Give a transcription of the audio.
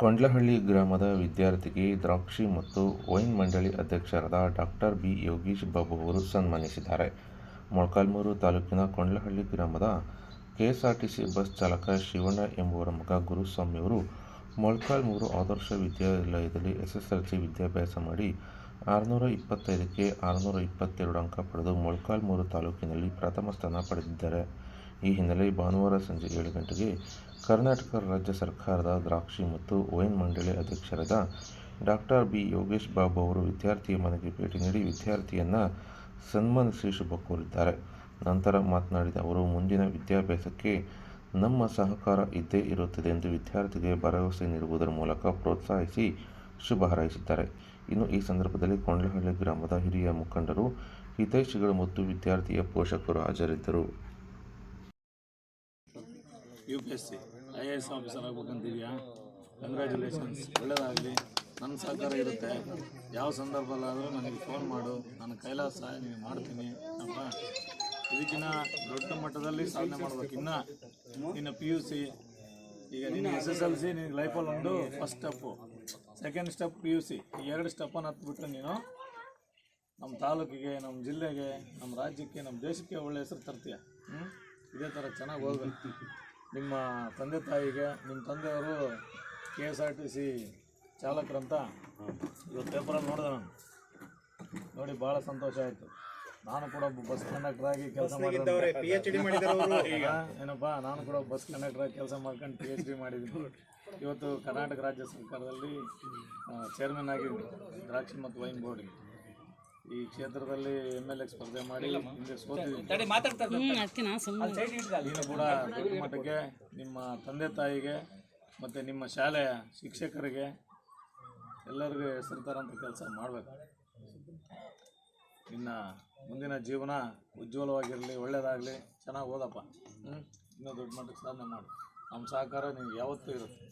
ಕೊಂಡ್ಲಹಳ್ಳಿ ಗ್ರಾಮದ ವಿದ್ಯಾರ್ಥಿಗೆ ದ್ರಾಕ್ಷಿ ಮತ್ತು ವೈನ್ ಮಂಡಳಿ ಅಧ್ಯಕ್ಷರಾದ ಡಾಕ್ಟರ್ ಬಿ ಯೋಗೀಶ್ ಬಾಬು ಅವರು ಸನ್ಮಾನಿಸಿದ್ದಾರೆ. ಮೊಳಕಾಲ್ಮೂರು ತಾಲೂಕಿನ ಕೊಂಡ್ಲಹಳ್ಳಿ ಗ್ರಾಮದ ಕೆಎಸ್ಆರ್ಟಿಸಿ ಬಸ್ ಚಾಲಕ ಶಿವಣ್ಣ ಎಂಬುವರ ಮಗ ಗುರುಸ್ವಾಮಿಯವರು ಮೊಳಕಾಲ್ಮೂರು ಆದರ್ಶ ವಿದ್ಯಾಲಯದಲ್ಲಿ ಎಸ್ಎಸ್ಎಲ್ಸಿ ವಿದ್ಯಾಭ್ಯಾಸ ಮಾಡಿ ಆರುನೂರ ಇಪ್ಪತ್ತೈದಕ್ಕೆ ಆರುನೂರ ಇಪ್ಪತ್ತೆರಡು ಅಂಕ ಪಡೆದು ಮೊಳಕಾಲ್ಮೂರು ತಾಲೂಕಿನಲ್ಲಿ ಪ್ರಥಮ ಸ್ಥಾನ ಪಡೆದಿದ್ದಾರೆ. ಈ ಹಿನ್ನೆಲೆ ಭಾನುವಾರ ಸಂಜೆ ಏಳು ಗಂಟೆಗೆ ಕರ್ನಾಟಕ ರಾಜ್ಯ ಸರ್ಕಾರದ ದ್ರಾಕ್ಷಿ ಮತ್ತು ವೈನ್ ಮಂಡಳಿ ಅಧ್ಯಕ್ಷರಾದ ಡಾಕ್ಟರ್ ಬಿ ಯೋಗೇಶ್ ಬಾಬು ಅವರು ವಿದ್ಯಾರ್ಥಿಯ ಮನೆಗೆ ಭೇಟಿ ನೀಡಿ ವಿದ್ಯಾರ್ಥಿಯನ್ನು ಸನ್ಮಾನಿಸಿ ಶುಭ ಕೋರಿದ್ದಾರೆ. ನಂತರ ಮಾತನಾಡಿದ ಅವರು, ಮುಂದಿನ ವಿದ್ಯಾಭ್ಯಾಸಕ್ಕೆ ನಮ್ಮ ಸಹಕಾರ ಇದ್ದೇ ಇರುತ್ತದೆ ಎಂದು ವಿದ್ಯಾರ್ಥಿಗೆ ಭರವಸೆ ನೀಡುವುದರ ಮೂಲಕ ಪ್ರೋತ್ಸಾಹಿಸಿ ಶುಭ ಹಾರೈಸಿದ್ದಾರೆ. ಇನ್ನು ಈ ಸಂದರ್ಭದಲ್ಲಿ ಕೊಂಡ್ಲಹಳ್ಳಿ ಗ್ರಾಮದ ಹಿರಿಯ ಮುಖಂಡರು, ಹಿತೈಷಿಗಳು ಮತ್ತು ವಿದ್ಯಾರ್ಥಿಯ ಪೋಷಕರು ಹಾಜರಿದ್ದರು. U P S C I A S officer ಆಗ್ಬೇಕಂತಿದೆಯಾ congratulations ಒಳ್ಳೇದಾಗಲಿ. ನನ್ನ ಸಹಕಾರ ಇರುತ್ತೆ. ಯಾವ ಸಂದರ್ಭದಲ್ಲಾದರೂ ನನಗೆ ಫೋನ್ ಮಾಡು. ನನ್ನ ಕೈಲಾಸ ಸಹಾಯ ನೀವು ಮಾಡ್ತೀನಿ. ಅಪ್ಪ, ಇದಕ್ಕಿನ್ನ ದೊಡ್ಡ ಮಟ್ಟದಲ್ಲಿ ಸಾಧನೆ ಮಾಡ್ಬೇಕು. ಇನ್ನು ಇನ್ನು ಪಿ ಯು ಸಿ ಈಗ ನಿನ್ನ ಎಸ್ ಎಸ್ ಎಲ್ ಸಿ ನಿನಗೆ ಲೈಫಲ್ಲಿ ಒಂದು first step second step P U C ಈ ಎರಡು ಸ್ಟೆಪ್ಪನ್ನು ಹತ್ಬಿಟ್ರೆ ನೀನು ನಮ್ಮ ತಾಲೂಕಿಗೆ ನಮ್ಮ ಜಿಲ್ಲೆಗೆ ನಮ್ಮ ರಾಜ್ಯಕ್ಕೆ ನಮ್ಮ ದೇಶಕ್ಕೆ ಒಳ್ಳೆ ಹೆಸರು ತರ್ತೀಯ. ಹ್ಞೂ ಇದೇ ಥರ ಚೆನ್ನಾಗಿ ಓದಬೇಕು. ನಿಮ್ಮ ತಂದೆ ತಾಯಿಗೆ ನಿಮ್ಮ ತಂದೆಯವರು K S R T C ಚಾಲಕರಂತ ಇವತ್ತು ಪೇಪರಲ್ಲಿ ನೋಡಿದೆ ನಾನು. ನೋಡಿ ಭಾಳ ಸಂತೋಷ ಆಯಿತು. ನಾನು ಕೂಡ ಒಬ್ಬ ಬಸ್ ಕಂಡಕ್ಟರ್ ಆಗಿ ಕೆಲಸ ಮಾಡಿದ್ದೆ ಪಿ ಎಚ್ ಡಿ ಈಗ. ಏನಪ್ಪ ನಾನು ಕೂಡ ಬಸ್ ಕಂಡಕ್ಟರ್ ಆಗಿ ಕೆಲಸ ಮಾಡ್ಕೊಂಡು ಪಿ ಎಚ್ ಡಿ ಮಾಡಿದ್ದೀನಿ. ಇವತ್ತು ಕರ್ನಾಟಕ ರಾಜ್ಯ ಸರ್ಕಾರದಲ್ಲಿ ಚೇರ್ಮನ್ ಆಗಿ ದ್ರಾಕ್ಷಿ ಮತ್ತು ವೈನ್ ಬೋರ್ಡಿಗೆ ಈ ಕ್ಷೇತ್ರದಲ್ಲಿ ಎಂ ಎಲ್ ಎ ಸ್ಪರ್ಧೆ ಮಾಡಿ ಹಿಂದೆ ನೀನು ಕೂಡ ದೊಡ್ಡ ಮಟ್ಟಕ್ಕೆ ನಿಮ್ಮ ತಂದೆ ತಾಯಿಗೆ ಮತ್ತು ನಿಮ್ಮ ಶಾಲೆಯ ಶಿಕ್ಷಕರಿಗೆ ಎಲ್ಲರಿಗೂ ಹೆಸರು ತರೋಂಥ ಕೆಲಸ ಮಾಡಬೇಕು. ಇನ್ನು ಮುಂದಿನ ಜೀವನ ಉಜ್ವಲವಾಗಿರಲಿ ಒಳ್ಳೆಯದಾಗಲಿ ಚೆನ್ನಾಗಿ ಓದಪ್ಪ. ಹ್ಞೂ ಇನ್ನೂ ದೊಡ್ಡ ಮಟ್ಟಕ್ಕೆ ಸಾಧನೆ ಮಾಡು. ನಮ್ಮ ಸಹಕಾರ ನಿನಗೆ ಯಾವತ್ತೂ ಇರುತ್ತೆ.